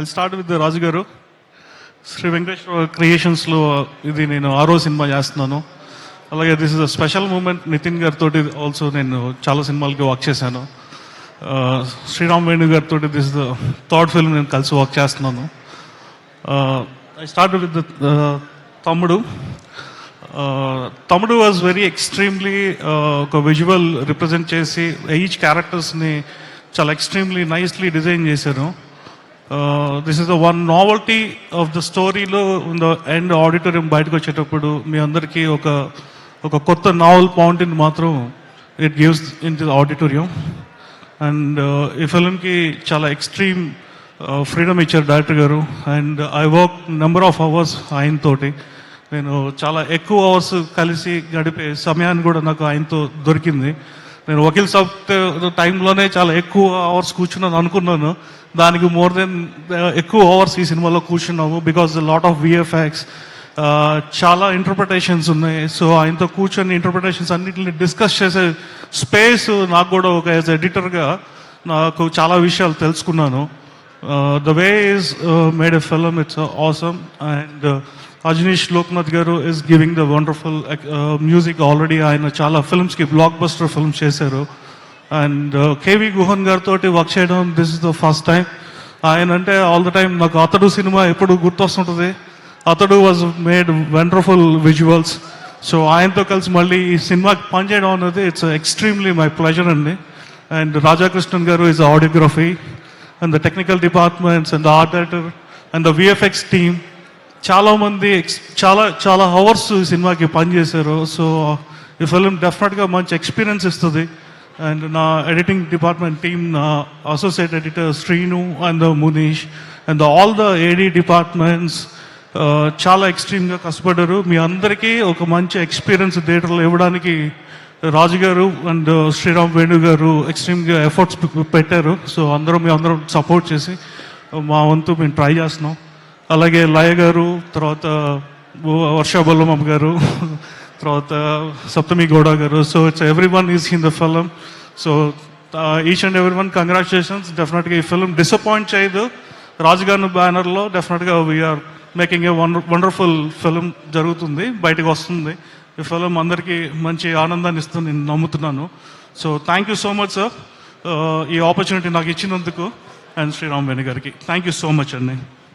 I start with రాజు గారు. శ్రీ వెంకటేశ్వర క్రియేషన్స్లో ఇది నేను ఆరో సినిమా చేస్తున్నాను. అలాగే this is a special moment Nithin గారితో ఆల్సో నేను చాలా సినిమాలకి వర్క్ చేశాను. Uh, శ్రీరామ్ వేణు గారితో దిస్ ద థర్డ్ ఫిల్మ్ నేను కలిసి వర్క్ చేస్తున్నాను. I start with Thammudu. Uh, Thammudu was very extremely ఒక విజువల్ రిప్రజెంట్ చేసి ఈచ్ క్యారెక్టర్స్ని చాలా ఎక్స్ట్రీమ్లీ నైస్లీ డిజైన్ చేశాను this is the one novelty of the స్టోరీలో ద ఎండ్ ఆడిటోరియం బయటకు వచ్చేటప్పుడు మీ అందరికీ ఒక ఒక కొత్త నావల్ పాయింట్ని మాత్రం it gives in the auditorium and ఈ ఫిల్మ్కి చాలా ఎక్స్ట్రీమ్ ఫ్రీడమ్ uh, ఇచ్చారు డైరెక్టర్ గారు. And I work number of hours ఆయనతోటి నేను చాలా ఎక్కువ అవర్స్ కలిసి గడిపే సమయాన్ని కూడా నాకు ఆయనతో దొరికింది. నేను వకీల్ సాబ్ టైంలోనే చాలా ఎక్కువ అవర్స్ కూర్చున్నాను అనుకున్నాను. దానికి మోర్ దెన్ uh, ఎక్కువ అవర్స్ ఈ సినిమాలో కూర్చున్నాము బికాస్ లాట్ ఆఫ్ విఎఫ్ఎక్స్ చాలా ఇంటర్ప్రిటేషన్స్ ఉన్నాయి. సో ఆయనతో కూర్చొని ఇంటర్ప్రిటేషన్స్ అన్నింటిని డిస్కస్ చేసే స్పేస్ నాకు కూడా ఒక యాజ్ ఎడిటర్గా నాకు చాలా విషయాలు తెలుసుకున్నాను. The way is made a film it's awesome and Ajaneesh Loknath గారు is giving the wonderful music already ఆయన చాలా ఫిల్మ్స్కి బ్లాక్ బస్టర్ ఫిల్మ్స్ చేశారు. అండ్ కేవి గుహన్ గారితో వర్క్ చేయడం this is the first time ఆయన అంటే ఆల్ ద టైం నాకు అతడు సినిమా ఎప్పుడు గుర్తొస్తుంటుంది. Athadu was made wonderful visuals so ఆయనతో కలిసి మళ్ళీ ఈ సినిమాకి పనిచేయడం అనేది ఇట్స్ ఎక్స్ట్రీమ్లీ మై ప్లెజర్ అండి. అండ్ రాధాకృష్ణన్ గారు is audiography and the technical departments and the art director and the VFX team చాలామంది ఎక్స్ చాలా చాలా అవర్స్ సినిమాకి పనిచేశారు. సో ఈ ఫిలిం డెఫినెట్గా మంచి ఎక్స్పీరియన్స్ ఇస్తుంది. అండ్ నా ఎడిటింగ్ డిపార్ట్మెంట్ టీమ్ నా associate editor Srinu and Munish and all the AD departments చాలా ఎక్స్ట్రీమ్గా కష్టపడ్డారు. మీ అందరికీ ఒక మంచి ఎక్స్పీరియన్స్ థియేటర్లో ఇవ్వడానికి రాజు గారు అండ్ శ్రీరామ్ వేణు గారు ఎక్స్ట్రీమ్గా ఎఫర్ట్స్ పెట్టారు. సో అందరం మీ అందరం సపోర్ట్ చేసి మా వంతు మేము ట్రై చేస్తున్నాం. అలాగే లయ గారు తర్వాత వర్షాబల్లమ్మ గారు తర్వాత సప్తమి గౌడ గారు. So it's everyone is in the film so each and everyone congratulations డెఫినెట్గా ఈ ఫిల్మ్ డిసప్పాయింట్ చేయదు. రాజుగారి బ్యానర్లో డెఫినెట్గా we're making a wonder wonderful film జరుగుతుంది బయటకు వస్తుంది. ఈ ఫిలిం అందరికీ మంచి ఆనందాన్ని ఇస్తుంది నేను నమ్ముతున్నాను. So thank you so much sir ఈ ఆపర్చునిటీ నాకు ఇచ్చినందుకు అండ్ శ్రీరామ్ వేణి గారికి. థ్యాంక్ యూ సో మచ్ అండి